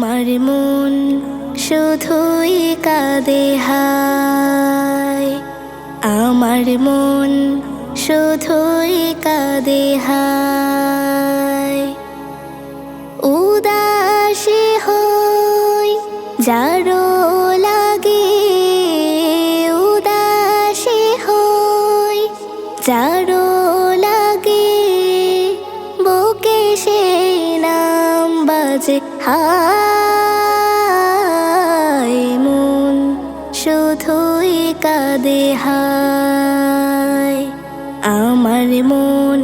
আমার মন শুধুই কাঁদে, হায়। আমার মন শুধুই কাঁদে, হায়। উদাসী হই যারো লাগে, উদাসী হই যারো লাগে, বুকে সে নাম বাজে, হায়। শুধুই কাঁদে, হায়। আমার মন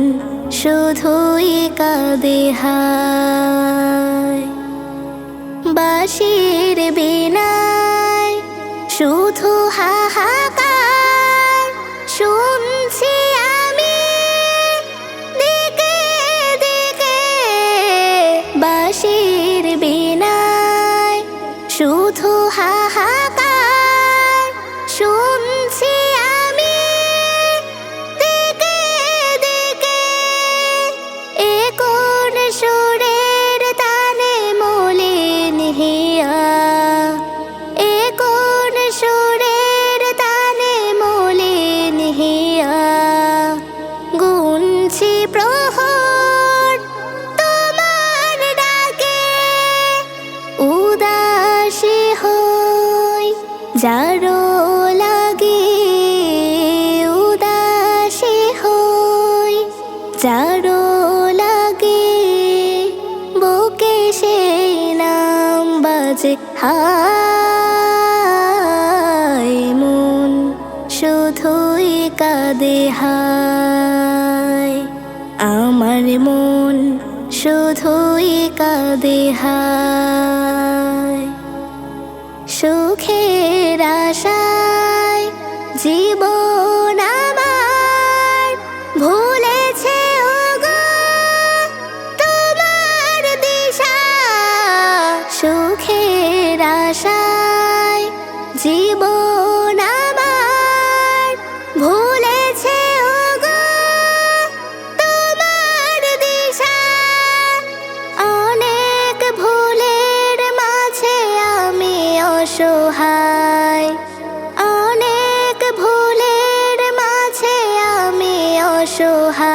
শুধুই কাঁদে, হায়। বাসির বিনায় শুধু হাহাকার। শুনছি আমি দিকে দিকে। বাসির বিনায় শুধু হাহাকার। যারো লাগে উদাসী হই, যারো লাগে বুকে সে নাম বাজে হায় মন, শুধুই কাঁদে হায় আমার মন শুধুই কাঁদে হায় আশায় জীবন আমার ভুলেছে, ওগো তোমার দিশা। অনেক ভুলের মাঝে আমি অসহায়। অনেক ভুলের মাঝে আমি অসহায়।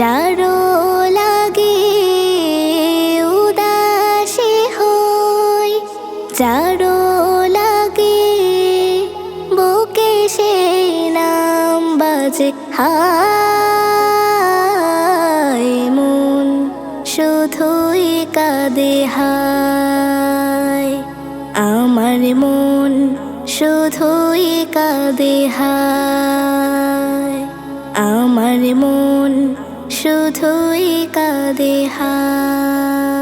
যারো লাগে উদাসী হই, যারো লাগে বুকে সে নাম বাজে হায় মন শুধুই কাঁদে হায় আমার মন শুধুই কাঁদে হায় আমার মন শুধুই কাঁদে হায়